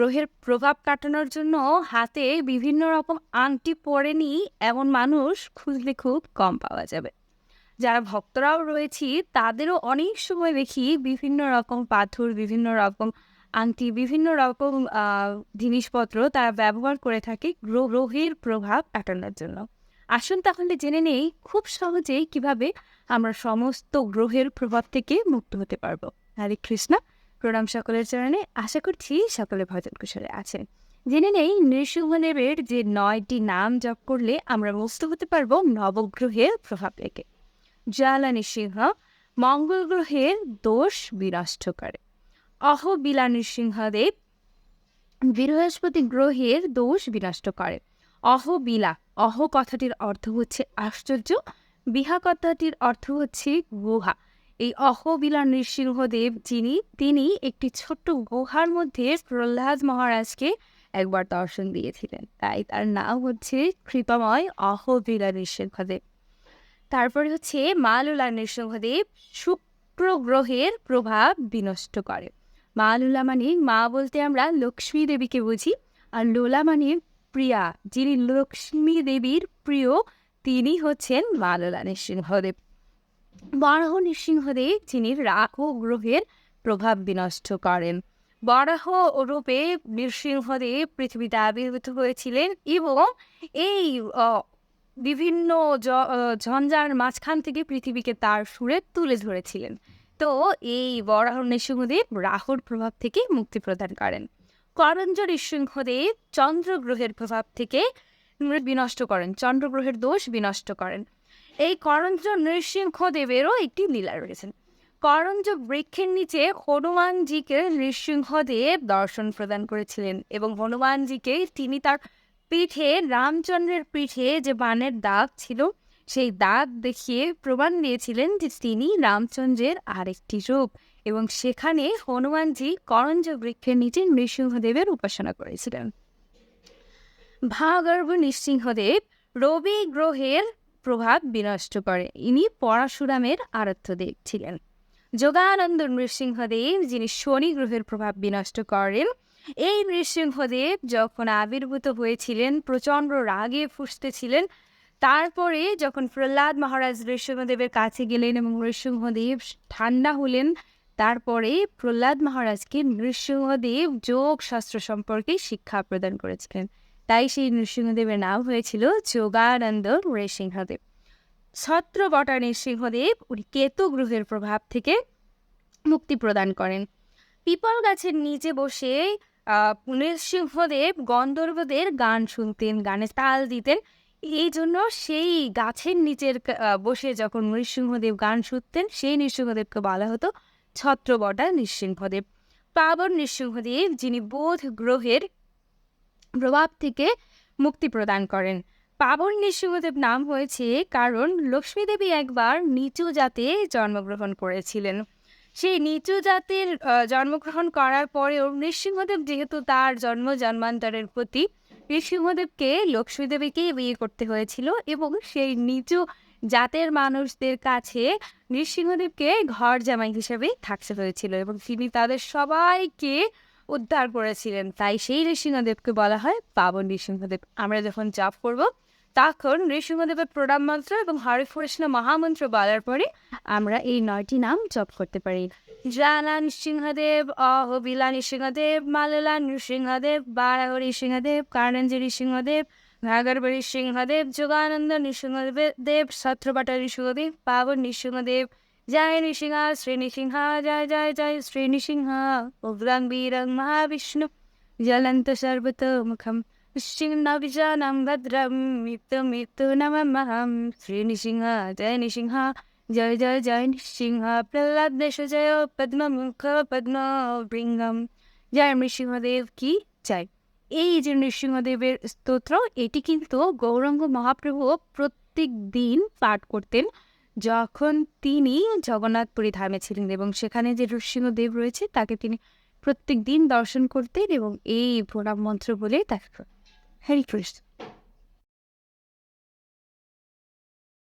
গ্রহের প্রভাব কাটানোর জন্য হাতে বিভিন্ন রকম আংটি পরেনি এমন মানুষ খুঁজলে খুব কম পাওয়া যাবে। যারা ভক্তরাও রয়েছি, তাদেরও অনেক সময় দেখি বিভিন্ন রকম পাথর, বিভিন্ন রকম আংটি, বিভিন্ন রকম জিনিসপত্র তারা ব্যবহার করে থাকে গ্রহ, গ্রহের প্রভাব কাটানোর জন্য। আসুন তাহলে জেনে নেই খুব সহজেই কীভাবে আমরা সমস্ত গ্রহের প্রভাব থেকে মুক্ত হতে পারব। হরে কৃষ্ণ। প্রণাম সকলের চরণে আশা করছি সকলে ভজন কুশলে আছেন। জেনে নেই নৃসিংহদেবের যে নয়টি নাম জপ করলে আমরা মুক্ত হতে পারব নবগ্রহের প্রভাব থেকে জ্বালা নৃসিংহ মঙ্গল গ্রহের দোষ বিনষ্ট করে। অহবিলা নৃসিংহদেব বৃহস্পতি গ্রহের দোষ বিনষ্ট করে। অহবিলা অহ কথাটির অর্থ হচ্ছে আশ্চর্য, বিহা কথাটির অর্থ হচ্ছে গুহা। এই অহবিলা নৃসিংহদেব যিনি, তিনি একটি ছোট্ট গুহার মধ্যে প্রহ্লাদ মহারাজকে একবার দর্শন দিয়েছিলেন। তাই তার নাম হচ্ছে কৃপাময় অহবিলা নৃসিংহদেব। তারপরে হচ্ছে মালুলা নৃসিংহদেব শুক্র গ্রহের প্রভাব বিনষ্ট করে। মালুলা মানে মা বলতে আমরা লক্ষ্মী দেবীকে বুঝি, আর লোলা মানে প্রিয়া, যিনি লক্ষ্মী দেবীর প্রিয়, তিনি হচ্ছেন মালুলা নৃসিংহদেব। বরাহ নৃসিংহদেব, যিনি রাহু গ্রহের প্রভাব বিনষ্ট করেন। বরাহ রূপে নৃসিংহদেব পৃথিবীতে আবির্ভূত হয়েছিলেন এবং এই বিভিন্ন ঝঞ্ঝার মাঝখান থেকে পৃথিবীকে তার সুরে তুলে ধরেছিলেন। তো এই বরাহ নৃসিংহদেব রাহুর প্রভাব থেকে মুক্তি প্রদান করেন। করঞ্জ নৃসিংহদেব চন্দ্রগ্রহের প্রভাব থেকে বিনষ্ট করেন চন্দ্রগ্রহের দোষ বিনষ্ট করেন। এই করঞ্জ নৃসিংহদেবেরও একটি লীলা রয়েছে। করঞ্জ বৃক্ষের নিচে হনুমানজিকে নৃসিংহদেব দর্শন প্রদান করেছিলেন এবং হনুমানজিকে তিনি তার পিঠে, রামচন্দ্রের পিঠে যে বানের দাগ ছিল, সেই দাগ দেখিয়ে প্রমাণ দিয়েছিলেন যে তিনি রামচন্দ্রের আরেকটি রূপ এবং সেখানে হনুমানজি করঞ্জ বৃক্ষের নিচে নৃসিংহদেবের উপাসনা করেছিলেন। ভাগর্ভ নৃসিংহদেব রবি গ্রহের প্রভাব বিনষ্ট করে। ইনি পরশুরামের আরাধ্যদেব ছিলেন। যোগানন্দ নৃসিংহদেব, যিনি শনি গ্রহের প্রভাব বিনষ্ট করেন, এই নৃসিংহদেব যখন আবির্ভূত হয়েছিলেন, প্রচণ্ড রাগে ফুসতেছিলেন তারপরে যখন প্রহ্লাদ মহারাজ নৃসিংহদেবের কাছে গেলেন এবং নৃসিংহদেব ঠান্ডা হলেন, তারপরে প্রহ্লাদ মহারাজকে নৃসিংহদেব যোগ শাস্ত্র সম্পর্কে শিক্ষা প্রদান করেছিলেন। তাই সেই নৃসিংহদেবের নাম হয়েছিল যোগানন্দ নৃসিংহদেব। ছত্রবটা নৃসিংহদেব উনি কেতু গ্রহের প্রভাব থেকে মুক্তি প্রদান করেন। পিপল গাছের নিচে বসে নৃসিংহদেব গন্ধর্বদের গান শুনতেন, গানে তাল দিতেন। এই জন্য সেই গাছের নিচের বসে যখন নৃসিংহদেব গান শুনতেন, সেই নৃসিংহদেবকে বলা হতো ছত্রবটা নৃসিংহদেব। পাবন নৃসিংহদেব যিনি বোধ গ্রহের প্রভাব থেকে মুক্তি প্রদান করেন। পাবন নৃসিংহদেব নাম হয়েছে কারণ লক্ষ্মী দেবী একবার নিচু জাতে জন্মগ্রহণ করেছিলেন। সেই নিচু জাতির জন্মগ্রহণ করার পরেও নৃসিংহদেব যেহেতু তার জন্ম জন্মান্তরের প্রতি, নৃসিংহদেবকে লক্ষ্মী দেবীকেই বিয়ে করতে হয়েছিল এবং সেই নিচু জাতের মানুষদের কাছে নৃসিংহদেবকে ঘর জামাই হিসেবে থাকতে হয়েছিল এবং তিনি তাদের সবাইকে উদ্ধার করেছিলেন। তাই সেই নৃসিংহদেবকে বলা হয় পাবন নৃসিংহদেব আমরা যখন জাপ করব, তখন নৃসিংহদেবের প্রণাম মন্ত্র এবং হরে কৃষ্ণ মহামন্ত্র বলার পরে আমরা এই নয়টি নাম জপ করতে পারি। জালা নৃসিংহদেব অহবিলা নৃসিংহদেব মাললা নৃসিংহদেব বারাহ নৃসিংহদেব কারণঞ্জি নৃসিংহদেব ভাগর্ভ নৃসিংহদেব যোগানন্দ নৃসিংহদেব দেব ছত্রপাটা নৃসিংহদেব পাবন নৃসিংহদেব জয় নৃসিংহ, শ্রী নৃসিংহ, জয় জয় জয়, শ্রী নৃসিংহ। উগ্রং, বীরং, মহাবিষ্ণু, জ্বলন্ত সর্বতোমুখম সিংহবিজানম ভদ্রম, মৃত্যু মৃত্যু নমহম শ্রী নৃসিংহ, জয় নৃসিংহ, জয় জয় জয় নৃসিংহ, প্রহ্লাদ দেশ, জয় পদ্ম মুখ পদ্ম বৃঙ্গম। জয় নৃসিংহদেব কি? জয়। এই যে নৃসিংহদেবের স্তোত্র, এটি কিন্তু গৌরাঙ্গ মহাপ্রভু প্রত্যেক দিন পাঠ করতেন। যখন তিনি জগন্নাথপুরী ধামে ছিলেন এবং সেখানে যে নৃসিংহদেব রয়েছে, তাকে তিনি প্রত্যেক দিন দর্শন করতেন এবং এই প্রণাম মন্ত্র বলে তাকে হরি কৃষ্ণ